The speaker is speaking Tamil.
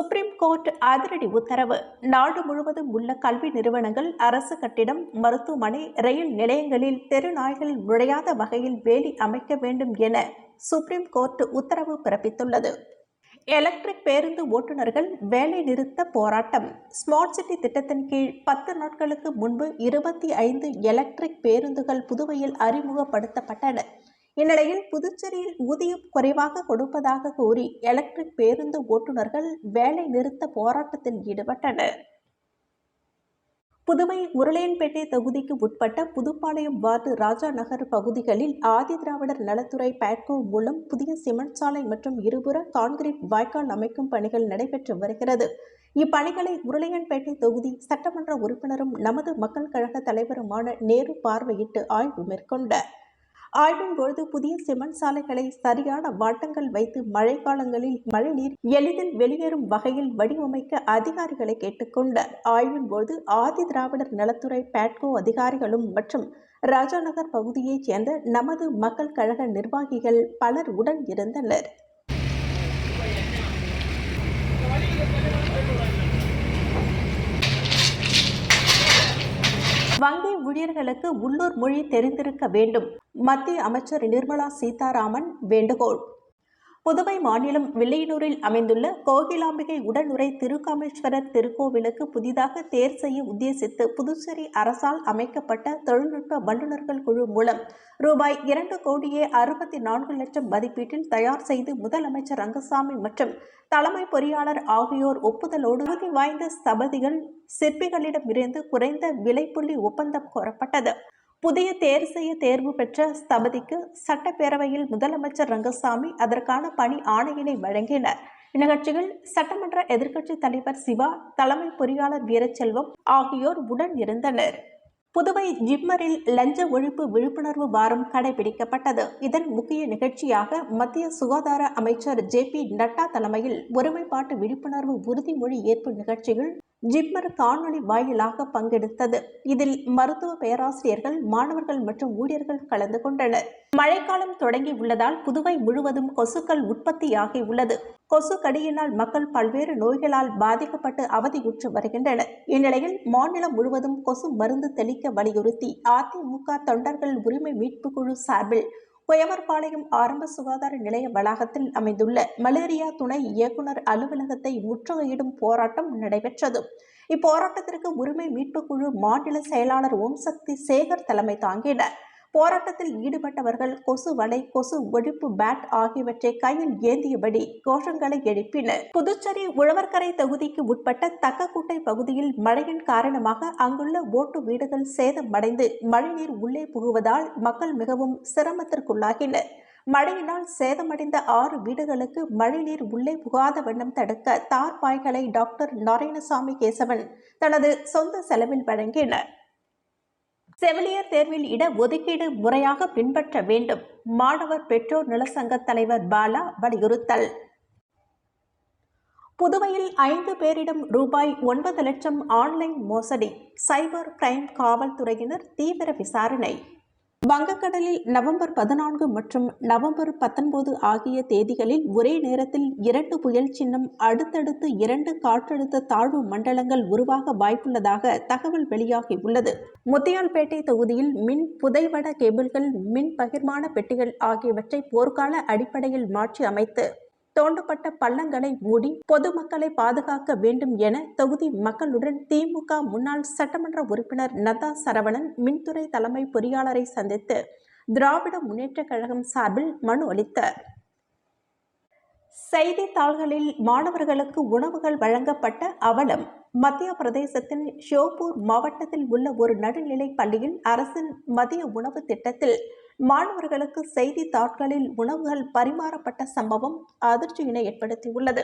சுப்ரீம் கோர்ட் அதிரடி உத்தரவு. நாடு முழுவதும் உள்ள கல்வி நிறுவனங்கள் அரசு கட்டிடம் மருத்துவமனை ரயில் நிலையங்களில் தெருநாய்கள் நுழையாத வகையில் வேலி அமைக்க வேண்டும் என சுப்ரீம் கோர்ட் உத்தரவு பிறப்பித்துள்ளது. எலக்ட்ரிக் பேருந்து ஓட்டுநர்கள் வேலை நிறுத்த போராட்டம். ஸ்மார்ட் சிட்டி திட்டத்தின் கீழ் பத்து நாட்களுக்கு முன்பு இருபத்தி ஐந்து எலக்ட்ரிக் பேருந்துகள் புதுவையில் அறிமுகப்படுத்தப்பட்டன. இந்நிலையில் புதுச்சேரியில் ஊதியம் குறைவாக கொடுப்பதாக கூறி எலக்ட்ரிக் பேருந்து ஓட்டுநர்கள் வேலை நிறுத்த போராட்டத்தில் ஈடுபட்டனர். புதுவை உருளையன்பேட்டை தொகுதிக்கு உட்பட்ட புதுப்பாளையம் வார்டு ராஜா நகர் பகுதிகளில் ஆதிதிராவிடர் நலத்துறை பேட்கோ மூலம் புதிய சிமெண்ட் சாலை மற்றும் இருபுற கான்கிரீட் வாய்க்கால் அமைக்கும் பணிகள் நடைபெற்று வருகிறது. இப்பணிகளை உருளையன்பேட்டை தொகுதி சட்டமன்ற உறுப்பினரும் நமது மக்கள் கழக தலைவருமான நேரு பார்வையிட்டு ஆய்வு மேற்கொண்டார். ஆய்வின் பொழுது புதிய சிமெண்ட் சாலைகளை சரியான வாட்டங்கள் வைத்து மழைக்காலங்களில் மழைநீர் எளிதில் வெளியேறும் வகையில் வடிவமைக்க அதிகாரிகளை கேட்டுக்கொண்டார் ஆய்வின் போது ஆதி திராவிடர் நலத்துறை பேட்கோ அதிகாரிகளும் மற்றும் ராஜாநகர் பகுதியைச் சேர்ந்த நமது மக்கள் கழக நிர்வாகிகள் பலர் உடன் இருந்தனர். ஊழியர்களுக்கு உள்ளூர் மொழி தெரிந்திருக்க வேண்டும். மத்திய அமைச்சர் நிர்மலா சீதாராமன் வேண்டுகோள். புதுவை மாநிலம் வில்லையனூரில் அமைந்துள்ள கோகிலாம்பிகை உடனுரை திருக்காமேஸ்வரர் திருக்கோவிலுக்கு புதிதாக தேர் செய்ய உத்தேசித்து புதுச்சேரி அரசால் அமைக்கப்பட்ட தொழில்நுட்ப வல்லுநர்கள் குழு மூலம் ரூபாய் இரண்டு கோடியே அறுபத்தி நான்கு லட்சம் மதிப்பீட்டில் தயார் செய்து முதலமைச்சர் ரங்கசாமி மற்றும் தலைமை பொறியாளர் ஆகியோர் ஒப்புதலோடு உறுதி வாய்ந்த ஸ்தபதிகள் சிற்பிகளிடமிருந்து குறைந்த விலைப்புள்ளி ஒப்பந்தம் கோரப்பட்டது. புதிய தேர் செய்ய தேர்வு பெற்ற ஸ்தபதிக்கு சட்டப்பேரவையில் முதலமைச்சர் ரங்கசாமி அதற்கான பணி ஆணையினை வழங்கினர். இந்நிகழ்ச்சியில் சட்டமன்ற எதிர்க்கட்சி தலைவர் சிவா தலைமை பொறியாளர் வீரச்செல்வம் ஆகியோர் உடன் இருந்தனர். புதுவை ஜிம்மரில் லஞ்ச ஒழிப்பு விழிப்புணர்வு வாரம் கடைபிடிக்கப்பட்டது. இதன் முக்கிய நிகழ்ச்சியாக மத்திய சுகாதார அமைச்சர் ஜே பி நட்டா தலைமையில் ஒருமைப்பாட்டு விழிப்புணர்வு உறுதிமொழி ஏற்பு நிகழ்ச்சியில் ஜிப்மர் காணொலி வாயிலாக பங்கெடுத்தது. இதில் மருத்துவ பேராசிரியர்கள் மாணவர்கள் மற்றும் ஊழியர்கள் கலந்து கொண்டனர். மழைக்காலம் தொடங்கி உள்ளதால் புதுவை முழுவதும் கொசுக்கள் உற்பத்தியாகி உள்ளது. கொசு கடியினால் மக்கள் பல்வேறு நோய்களால் பாதிக்கப்பட்டு அவதியுற்று வருகின்றனர். இந்நிலையில் மாநிலம் முழுவதும் கொசு மருந்து தெளிக்க வலியுறுத்தி அதிமுக தொண்டர்கள் உரிமை மீட்பு குழு சார்பில் குயவர்பாளையம் ஆரம்ப சுகாதார நிலைய வளாகத்தில் அமைந்துள்ள மலேரியா துணை இயக்குனர் அலுவலகத்தை முற்றுகையிடும் போராட்டம் நடைபெற்றது. இப்போராட்டத்திற்கு உரிமை மீட்புக் குழு மாநில செயலாளர் ஓம் சக்தி சேகர் தலைமை தாங்கினர். போராட்டத்தில் ஈடுபட்டவர்கள் கொசு வலை கொசு ஒழிப்பு பேட் ஆகியவற்றை கையில் ஏந்தியபடி கோஷங்களை எழுப்பினர். புதுச்சேரி உழவர்கரை தொகுதிக்கு உட்பட்ட தக்கக்குட்டை பகுதியில் மழையின் காரணமாக அங்குள்ள ஓட்டு வீடுகள் சேதமடைந்து மழைநீர் உள்ளே புகுவதால் மக்கள் மிகவும் சிரமத்திற்குள்ளாகினர். மழையினால் சேதமடைந்த ஆறு வீடுகளுக்கு மழைநீர் உள்ளே புகாத வண்ணம் தடுக்க தார்பாய்களை டாக்டர் நாராயணசாமி கேசவன் தனது சொந்த செலவில் வழங்கினர். செவிலியர் தேர்வில் இட ஒதுக்கீடு முறையாக பின்பற்ற வேண்டும். மாணவர் பெற்றோர் நலசங்க தலைவர் பாலா வலியுறுத்தல். புதுவையில் ஐந்து பேரிடம் ரூபாய் ஒன்பது லட்சம் ஆன்லைன் மோசடி. சைபர் கிரைம் காவல்துறையினர் தீவிர விசாரணை. வங்கக்கடலில் நவம்பர் பதினான்கு மற்றும் நவம்பர் பத்தொன்பது ஆகிய தேதிகளில் ஒரே நேரத்தில் இரண்டு புயல் சின்னம் அடுத்தடுத்து இரண்டு காற்றழுத்த தாழ்வு மண்டலங்கள் உருவாக வாய்ப்புள்ளதாக தகவல் வெளியாகியுள்ளது முத்தியால்பேட்டை தொகுதியில் மின் புதைவட கேபிள்கள் மின் பகிர்மான பெட்டிகள் ஆகியவற்றை போர்க்கால அடிப்படையில் மாற்றி அமைத்து தோண்டப்பட்ட பள்ளங்களை மூடி பொதுமக்களை பாதுகாக்க வேண்டும் என தொகுதி மக்களுடன் திமுக முன்னாள் சட்டமன்ற உறுப்பினர் நதா சரவணன் மின்துறை தலைமை பொறியாளரை சந்தித்து திராவிட முன்னேற்றக் கழகம் சார்பில் மனு அளித்தார். செய்தித்தாள்களில் மாணவர்களுக்கு உணவுகள் வழங்கப்பட்ட அவலம். மத்திய பிரதேசத்தின் ஷியோபூர் மாவட்டத்தில் உள்ள ஒரு நடுநிலை பள்ளியில் அரசின் மதிய உணவு திட்டத்தில் மாணவர்களுக்கு செய்தித்தாட்களில் உணவுகள் பரிமாறப்பட்ட சம்பவம் அதிர்ச்சியினை ஏற்படுத்தியுள்ளது.